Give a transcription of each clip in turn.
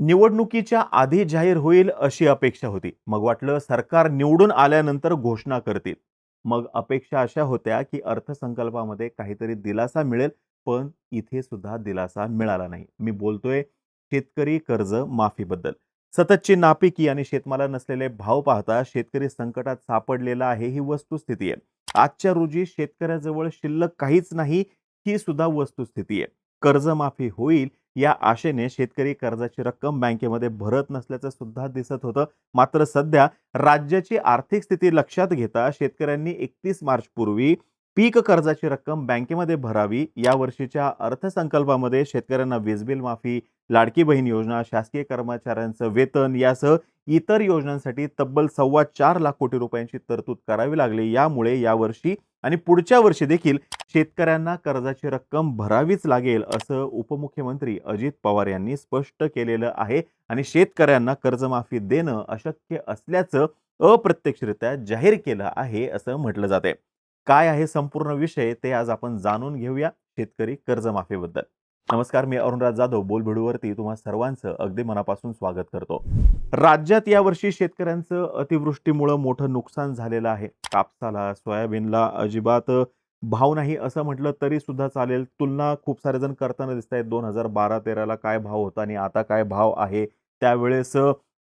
निवडणुकीच्या आधी जाहीर होईल अशी अपेक्षा होती. मग वाटलं सरकार निवडून आल्यानंतर घोषणा करतील. मग अपेक्षा अशा होत्या की अर्थसंकल्पामध्ये काहीतरी दिलासा मिळेल पण इथे सुद्धा दिलासा मिळाला नाही. मी बोलतोय शेतकरी कर्ज माफीबद्दल. सततची नापिकी आणि शेतमाला नसलेले भाव पाहता शेतकरी संकटात सापडलेला आहे ही वस्तुस्थिती आहे. आजच्या रोजी शेतकऱ्याजवळ शिल्लक काहीच नाही ही सुद्धा वस्तुस्थिती आहे. कर्जमाफी होईल या आशेने शेतकरी कर्जाची रक्कम बँकेमध्ये भरत नसल्याचं सुद्धा दिसत होतं. मात्र सध्या राज्याची आर्थिक स्थिती लक्षात घेता शेतकऱ्यांनी एकतीस मार्च पूर्वी पीक कर्जाची रक्कम बँकेमध्ये भरावी या वर्षीच्या अर्थसंकल्पामध्ये शेतकऱ्यांना वीज बिल माफी लाडकी बहीण योजना शासकीय कर्मचाऱ्यांचं वेतन यासह इतर योजनांसाठी तब्बल सव्वा चार लाख कोटी रुपयांची तरतूद करावी लागली. यामुळे यावर्षी आणि पुढच्या वर्षी देखील शेतकऱ्यांना कर्जाची रक्कम भरावीच लागेल असं उपमुख्यमंत्री अजित पवार यांनी स्पष्ट केलेलं आहे. आणि शेतकऱ्यांना कर्जमाफी देणं अशक्य असल्याचं अप्रत्यक्षरित्या जाहीर केलं आहे असं म्हटलं जाते काय आहे संपूर्ण विषय ते आज आपण जाणून घेऊया. शेतकरी कर्जमाफीबद्दल. नमस्कार मी अरुणराज जाधव. बोलभिडूवरती तुम्हा सर्वांचं अगदी मनापासून स्वागत करतो. राज्यात यावर्षी शेतकऱ्यांचं अतिवृष्टीमुळं मोठं नुकसान झालेलं आहे. कापसाला सोयाबीनला अजिबात भाव नाही असं म्हटलं तरी सुद्धा चालेल. तुलना खूप सारे जण करताना दिसत आहेत. दोन हजार बारा तेराला काय भाव होता आणि आता काय भाव आहे? त्यावेळेस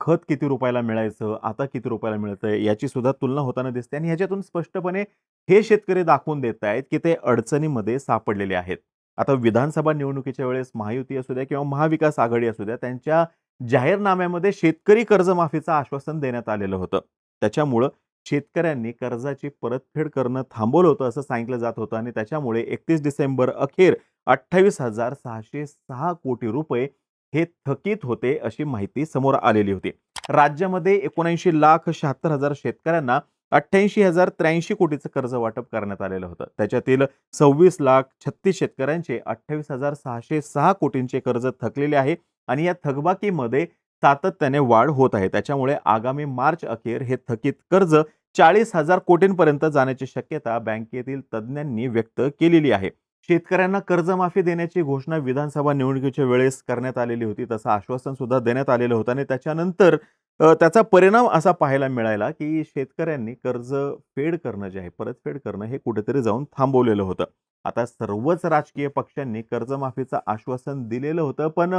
खत किती रुपयाला मिळायचं? आता किती रुपयाला मिळतंय? याची सुद्धा तुलना होताना दिसते आणि ह्याच्यातून स्पष्टपणे हे शेतकरी दाखवून देत आहेत की ते अडचणीमध्ये सापडलेले आहेत. आता विधानसभा निवडणुकीच्या वेळेस महायुती असू द्या किंवा महाविकास आघाडी असू द्या त्यांच्या जाहीरनाम्यामध्ये शेतकरी कर्जमाफीचं आश्वासन देण्यात आलेलं होतं. त्याच्यामुळं शेतकऱ्यांनी कर्जाची परतफेड करणं थांबवलं होतं असं सांगितलं जात होतं आणि त्याच्यामुळे एकतीस डिसेंबर अखेर अठ्ठावीस हजार सहाशे सहा कोटी रुपये हे थकीत होते अशी माहिती समोर आलेली होती. राज्यामध्ये एकोणऐंशी लाख शहात्तर हजार शेतकऱ्यांना अठ्ठ्याऐंशी हजार त्र्याऐंशी कोटीचं कर्ज वाटप करण्यात आलेलं होतं. त्याच्यातील सव्वीस लाख छत्तीस शेतकऱ्यांचे अठ्ठावीस हजार सहाशे सहा कोटींचे कर्ज थकलेले आहे आणि या थकबाकीमध्ये सातत्याने वाढ होत आहे. त्याच्यामुळे आगामी मार्च अखेर हे थकीत कर्ज चाळीस हजार कोटींपर्यंत जाण्याची शक्यता बँकेतील तज्ज्ञांनी व्यक्त केलेली आहे. शेतकऱ्यांना कर्जमाफी देण्याची घोषणा विधानसभा निवडणुकीच्या वेळेस करण्यात आलेली होती. तसं आश्वासन सुद्धा देण्यात आलेलं होतं आणि त्याच्यानंतर त्याचा परिणाम असा पाहायला मिळाला की शेतकऱ्यांनी कर्ज फेड करणं जे आहे परतफेड करणं हे कुठेतरी जाऊन थांबवलेलं होतं. आता सर्वच राजकीय पक्षांनी कर्जमाफीचं आश्वासन दिलेलं होतं पण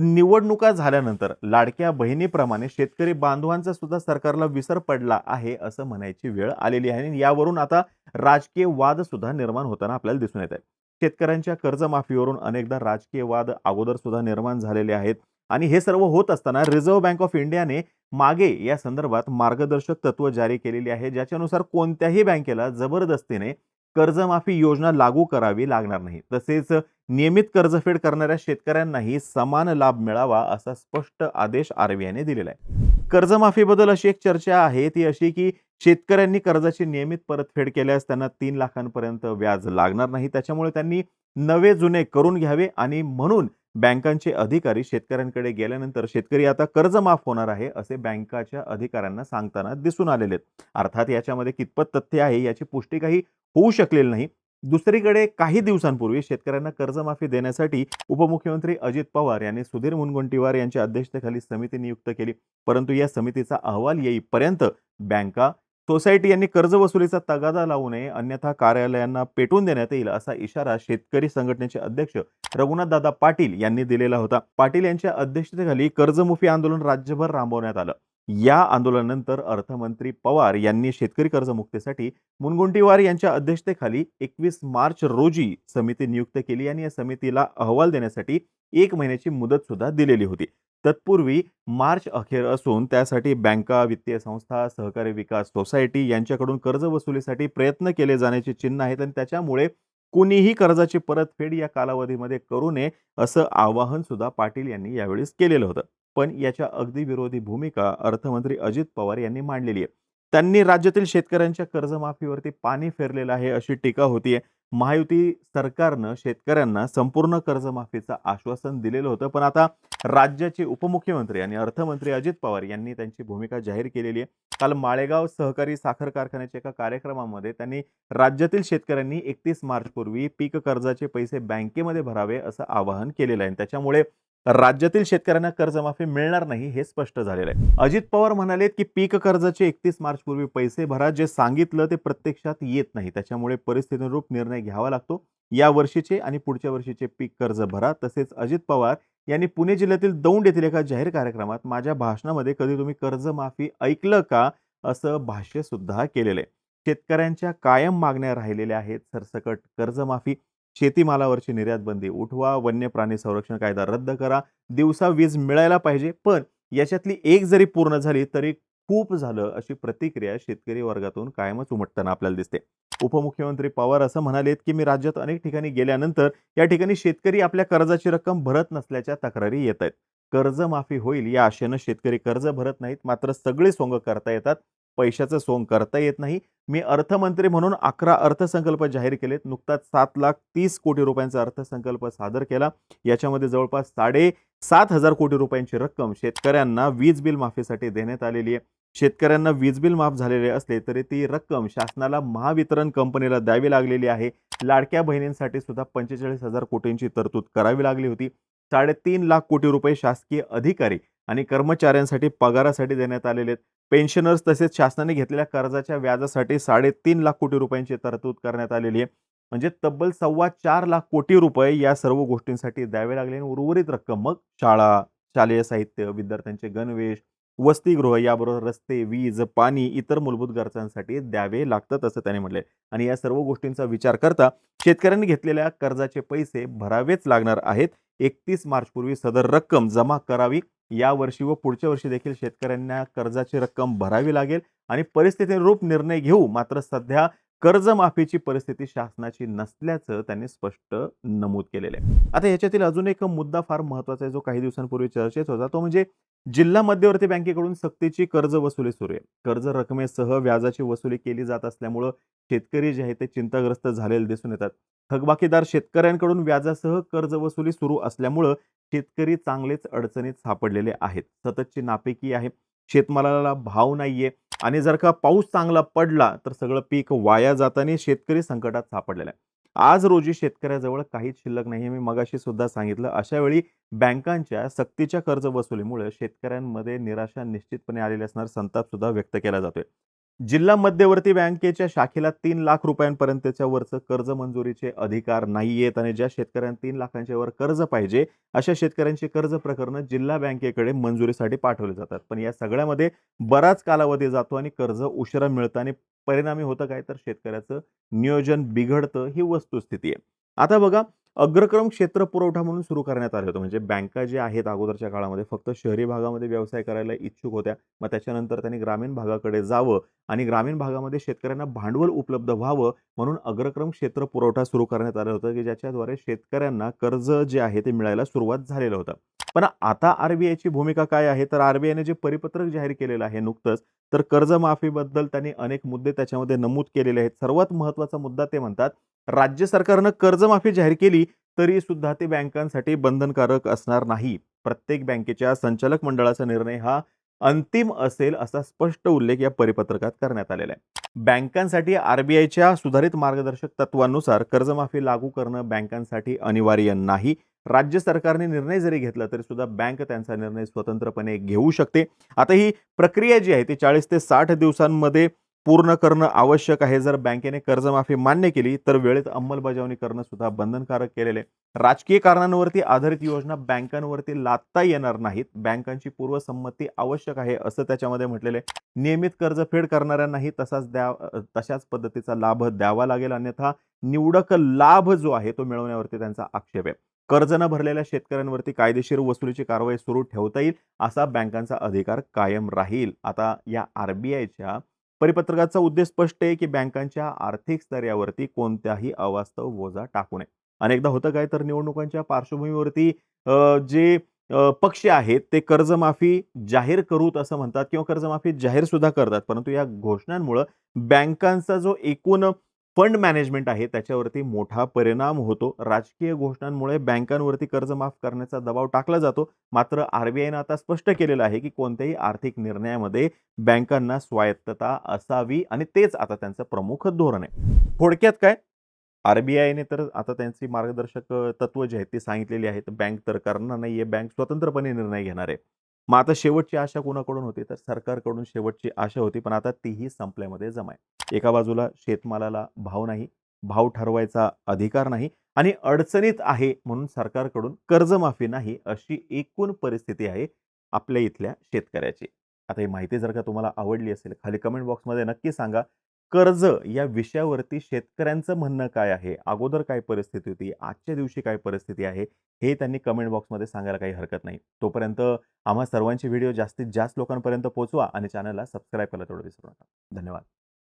निवडणुका झाल्यानंतर लाडक्या बहिणीप्रमाणे शेतकरी बांधवांचा सुद्धा सरकारला विसर पडला आहे असं म्हणायची वेळ आलेली आहे. आणि यावरून आता राजकीय वाद सुद्धा निर्माण होताना आपल्याला दिसून येत आहे. शेतकऱ्यांच्या कर्जमाफीवरून अनेकदा राजकीय वाद अगोदर सुद्धा निर्माण झालेले आहेत. आणि हे सर्व होत असताना रिझर्व्ह बँक ऑफ इंडियाने मागे या संदर्भात मार्गदर्शक तत्व जारी केलेली आहे ज्याच्यानुसार कोणत्याही बँकेला जबरदस्तीने कर्जमाफी योजना लागू करावी लागणार नाही. तसेच नियमित कर्जफेड करणाऱ्या शेतकऱ्यांनाही समान लाभ मिळावा असा स्पष्ट आदेश आरबीआयने दिलेला आहे. कर्जमाफीबद्दल अशी एक चर्चा आहे ती अशी की शेतकऱ्यांनी कर्जाची नियमित परतफेड केल्यास त्यांना तीन लाखांपर्यंत व्याज लागणार नाही. त्याच्यामुळे त्यांनी नवे जुने करून घ्यावे आणि म्हणून बँकांचे अधिकारी शेतकऱ्यांकडे गेल्यानंतर शेतकरी आता कर्ज माफ होणार आहे असे बँकाच्या अधिकाऱ्यांना सांगताना दिसून आलेले आहेत. अर्थात याच्यामध्ये कितपत तथ्य आहे याची पुष्टी काही होऊ शकलेली नाही. दुसरीकडे काही दिवसांपूर्वी शेतकऱ्यांना कर्जमाफी देण्यासाठी उपमुख्यमंत्री अजित पवार यांनी सुधीर मुनगंटीवार यांच्या अध्यक्षतेखाली समिती नियुक्त केली. परंतु या समितीचा अहवाल येईपर्यंत बँका सोसायटी यांनी कर्जवसुलीचा तगादा लावू नये अन्यथा कार्यालयांना पेटवून देण्यात येईल असा इशारा शेतकरी संघटनेचे अध्यक्ष रघुनाथदादा पाटील यांनी दिलेला होता. पाटील यांच्या अध्यक्षतेखाली कर्जमुफी आंदोलन राज्यभर राबवण्यात आलं. या आंदोलनानंतर अर्थमंत्री पवार यांनी शेतकरी कर्जमुक्तीसाठी मुनगुंटीवार यांच्या अध्यक्षतेखाली एकवीस मार्च रोजी समिती नियुक्त केली आणि या समितीला अहवाल देण्यासाठी एक महिन्याची मुदत सुद्धा दिलेली होती. तत्पूर्वी मार्च अखेर असून त्यासाठी बँका वित्तीय संस्था सहकारी विकास सोसायटी यांच्याकडून कर्ज वसुलीसाठी प्रयत्न केले जाण्याची चिन्ह आहेत आणि त्याच्यामुळे कुणीही कर्जाची परतफेड या कालावधीमध्ये करू नये असं आवाहन सुद्धा पाटील यांनी यावेळेस केलेलं होतं. पण याच्या अगदी विरोधी भूमिका अर्थमंत्री अजित पवार यांनी मांडलेली आहे. त्यांनी राज्यातील शेतकऱ्यांच्या कर्जमाफीवरती पाणी फेरलेलं आहे अशी टीका होतीये. महायुती सरकारनं शेतकऱ्यांना संपूर्ण कर्जमाफीचं आश्वासन दिलेलं होतं. पण आता राज्याचे उपमुख्यमंत्री आणि अर्थमंत्री अजित पवार यांनी त्यांची भूमिका जाहीर केलेली आहे. काल माळेगाव सहकारी साखर कारखान्याच्या एका कार्यक्रमामध्ये त्यांनी राज्यातील शेतकऱ्यांनी एकतीस मार्च पूर्वी पीक कर्जाचे पैसे बँकेमध्ये भरावे असं आवाहन केलेलं आहे. आणि त्याच्यामुळे राज्यातील शेतकऱ्यांना कर्जमाफी मिळणार नाही हे स्पष्ट झालेलं आहे. अजित पवार म्हणालेत की पीक कर्जाचे एकतीस मार्च पूर्वी पैसे भरा जे सांगितलं ते प्रत्यक्षात येत नाही. त्याच्यामुळे परिस्थितीनुरूप निर्णय घ्यावा लागतो. या वर्षीचे आणि पुढच्या वर्षीचे पीक कर्ज भरा. तसेच अजित पवार यांनी पुणे जिल्ह्यातील दौंड येथील एका जाहीर कार्यक्रमात माझ्या भाषणामध्ये कधी तुम्ही कर्जमाफी ऐकलं का असं भाष्य सुद्धा केलेलं आहे. शेतकऱ्यांच्या कायम मागण्या राहिलेल्या आहेत. सरसकट कर्जमाफी शेतीमालावरची निर्यात बंदी उठवा वन्य प्राणी संरक्षण कायदा रद्द करा दिवसा वीज मिळायला पाहिजे पण याच्यातली एक जरी पूर्ण झाली तरी खूप झालं अशी प्रतिक्रिया शेतकरी वर्गातून कायमच उमटताना आपल्याला दिसते. उपमुख्यमंत्री पवार असं म्हणालेत की मी राज्यात अनेक ठिकाणी गेल्यानंतर या ठिकाणी शेतकरी आपल्या कर्जाची रक्कम भरत नसल्याच्या तक्रारी येत आहेत. कर्जमाफी होईल या आशेनं शेतकरी कर्ज भरत नाहीत मात्र सगळे सोंग करता येतात. पैशाचं सोंग करता येत नाही. मी अर्थमंत्री म्हणून अकरा अर्थसंकल्प जाहीर केलेत. नुकताच सात लाख तीस कोटी रुपयांचा अर्थसंकल्प सादर केला. याच्यामध्ये जवळपास साडे सात हजार कोटी रुपयांची रक्कम शेतकऱ्यांना वीज बिल माफीसाठी देण्यात आलेली आहे. शेतकऱ्यांना वीज बिल माफ झालेले असले तरी ती रक्कम शासनाला महावितरण कंपनीला द्यावी लागलेली आहे. लाडक्या बहिणींसाठी सुद्धा पंचेचाळीस हजार कोटींची तरतूद करावी लागली होती. साडेतीन लाख कोटी रुपये शासकीय अधिकारी आणि कर्मचाऱ्यांसाठी पगारासाठी देण्यात आलेले आहेत. पेन्शनर्स तसेच शासनाने घेतलेल्या कर्जाच्या व्याजासाठी साडेतीन लाख कोटी रुपयांची तरतूद करण्यात आलेली आहे. म्हणजे तब्बल सव्वा चार लाख कोटी रुपये या सर्व गोष्टींसाठी द्यावे लागले आणि उर्वरित रक्कम मग शाळा शालेय साहित्य विद्यार्थ्यांचे गणवेश वसतिगृह याबरोबर रस्ते वीज पाणी इतर मूलभूत गरजांसाठी द्यावे लागतात असं त्याने म्हटले आणि या सर्व गोष्टींचा विचार करता शेतकऱ्यांनी घेतलेल्या कर्जाचे पैसे भरावेच लागणार आहेत. एकतीस मार्चपूर्वी सदर रक्कम जमा करावी. या वर्षी व पुढच्या वर्षी देखील शेतकऱ्यांना कर्जाची रक्कम भरावी लागेल आणि परिस्थितीनुरूप निर्णय घेऊ. मात्र सध्या कर्जमाफीची परिस्थिती शासनाची नसल्याचं त्यांनी स्पष्ट नमूद केलेलं आहे. आता याच्यातील अजून एक मुद्दा फार महत्त्वाचा आहे जो काही दिवसांपूर्वी चर्चेत होता तो म्हणजे जिल्हा मध्यवर्ती बँकेकडून सक्तीची कर्ज वसुली सुरू आहे. कर्ज रकमेसह व्याजाची वसुली केली जात असल्यामुळं शेतकरी जे आहे ते चिंताग्रस्त झालेले दिसून येतात. थकबाकीदार शेतकऱ्यांकडून व्याजासह कर्ज वसुली सुरू असल्यामुळं शेतकरी चांगलेच अडचणीत सापडलेले आहेत. सततची नापिकी आहे. शेतमालाला भाव नाहीये. आणि जर का पाऊस चांगला पडला तर सगळं पीक वाया जाताना शेतकरी संकटात सापडलेला आहे. आज रोजी शेतकऱ्याजवळ काहीच शिल्लक नाही मी मगाशी सुद्धा सांगितलं अशा वेळी बँकांच्या सक्तीच्या कर्ज वसुलीमुळे शेतकऱ्यांमध्ये निराशा निश्चितपणे आलेली असणार संताप सुद्धा व्यक्त केला जातोय. जिल्हा मध्यवर्ती बँकेच्या शाखेला तीन लाख रुपयांपर्यंतच्या वरचं कर्ज मंजुरीचे अधिकार नाही आहेत आणि ज्या शेतकऱ्यांना तीन लाखांच्या वर कर्ज पाहिजे अशा शेतकऱ्यांची कर्ज प्रकरणं जिल्हा बँकेकडे मंजुरीसाठी पाठवले जातात. पण या सगळ्यामध्ये बराच कालावधी जातो आणि कर्ज उशिरा मिळतं आणि परिणामी होतं काय? तर शेतकऱ्याचं नियोजन बिघडतं ही वस्तुस्थिती आहे. आता बघा अग्रक्रम क्षेत्र पुरवठा म्हणून सुरू करण्यात आलं होतं. म्हणजे बँका जे आहेत अगोदरच्या काळामध्ये फक्त शहरी भागामध्ये व्यवसाय करायला इच्छुक होत्या. मग त्याच्यानंतर त्यांनी ग्रामीण भागाकडे जावं आणि ग्रामीण भागामध्ये शेतकऱ्यांना भांडवल उपलब्ध व्हावं म्हणून अग्रक्रम क्षेत्र पुरवठा सुरू करण्यात आलं होतं की ज्याच्याद्वारे शेतकऱ्यांना कर्ज जे आहे ते मिळायला सुरुवात झालेलं होतं. पण आता आरबीआयची भूमिका काय आहे? तर आरबीआयने जे परिपत्रक जाहीर केलेलं आहे नुकतंच तर कर्जमाफीबद्दल त्यांनी अनेक मुद्दे त्याच्यामध्ये नमूद केलेले आहेत. सर्वात महत्त्वाचा मुद्दा ते म्हणतात राज्य सरकारनं कर्जमाफी जाहीर केली तरी सुद्धा ते बँकांसाठी बंधनकारक असणार नाही. प्रत्येक बँकेच्या संचालक मंडळाचा निर्णय हा अंतिम असेल असा स्पष्ट उल्लेख या परिपत्रकात करण्यात आलेला आहे. बँकांसाठी आरबीआयच्या सुधारित मार्गदर्शक तत्वांनुसार कर्जमाफी लागू करणं बँकांसाठी अनिवार्य नाही. राज्य सरकारने निर्णय जरी घेतला तरी सुद्धा बँक त्यांचा निर्णय स्वतंत्रपणे घेऊ शकते. आता ही प्रक्रिया जी आहे ती चाळीस ते साठ दिवसांमध्ये पूर्ण करणं आवश्यक आहे. जर बँकेने कर्जमाफी मान्य केली तर वेळेत अंमलबजावणी करणं सुद्धा बंधनकारक केलेले राजकीय कारणांवरती आधारित योजना बँकांवरती लादता येणार नाहीत. बँकांची पूर्वसंमती आवश्यक आहे असं त्याच्यामध्ये म्हटलेलं आहे. नियमित कर्जफेड करणाऱ्यांनाही तसाच द्या तशाच पद्धतीचा लाभ द्यावा लागेल. अन्यथा निवडक लाभ जो आहे तो मिळवण्यावरती त्यांचा आक्षेप आहे. कर्ज न भरलेल्या शेतकऱ्यांवरती कायदेशीर वसुलीची कारवाई सुरू ठेवता येईल असा बँकांचा अधिकार कायम राहील. आता या आरबीआयच्या परिपत्रकाचा उद्देश स्पष्ट आहे की बँकांच्या आर्थिक स्तरावरती कोणत्याही अवास्तव बोजा टाकू नये. अनेकदा होतं काय तर निवडणुकांच्या पार्श्वभूमीवरती जे पक्ष आहेत ते कर्जमाफी जाहीर करूत असं म्हणतात किंवा कर्जमाफी जाहीर सुद्धा करतात. परंतु या घोषणांमुळं बँकांचा जो एकूण फंड मॅनेजमेंट आहे त्याच्यावरती मोठा परिणाम होतो राजकीय घोषणांमुळे बँकांवरती कर्ज माफ करण्याचा दबाव टाकला जातो मात्र आरबीआयनं आता स्पष्ट केलेलं आहे की कोणत्याही आर्थिक निर्णयामध्ये बँकांना स्वायत्तता असावी आणि तेच आता त्यांचं प्रमुख धोरण आहे थोडक्यात काय आर-बी-आयने तर आता त्यांची मार्गदर्शक तत्व जी आहेत ती सांगितलेली आहेत. बँक तर करणार नाहीये. बँक स्वतंत्रपणे निर्णय घेणार आहे. मग आता शेवटची आशा कोणाकडून होती? तर सरकारकडून शेवटची आशा होती, पण आता तीही संपल्यामध्ये जमा आहे. एका बाजूला शेतमालाला भाव नाही, भाव ठरवायचा अधिकार नाही आणि अडचणीत आहे म्हणून सरकारकडून कर्जमाफी नाही, अशी एकूण परिस्थिती आहे आपल्या इथल्या शेतकऱ्याची. आता ही माहिती जर का तुम्हाला आवडली असेल, खाली कमेंट बॉक्समध्ये नक्की सांगा. कर्ज या विषयावरती शेतकऱ्यांचं म्हणणं काय आहे? अगोदर काय परिस्थिती होती? आजच्या दिवशी काय परिस्थिती आहे? हे त्यांनी कमेंट बॉक्समध्ये सांगायला काही हरकत नाही. तोपर्यंत आम्हा सर्वांचे व्हिडिओ जास्तीत जास्त लोकांपर्यंत पोहोचवा आणि चॅनलला सबस्क्राईब करायला तेवढं विसरू नका. धन्यवाद.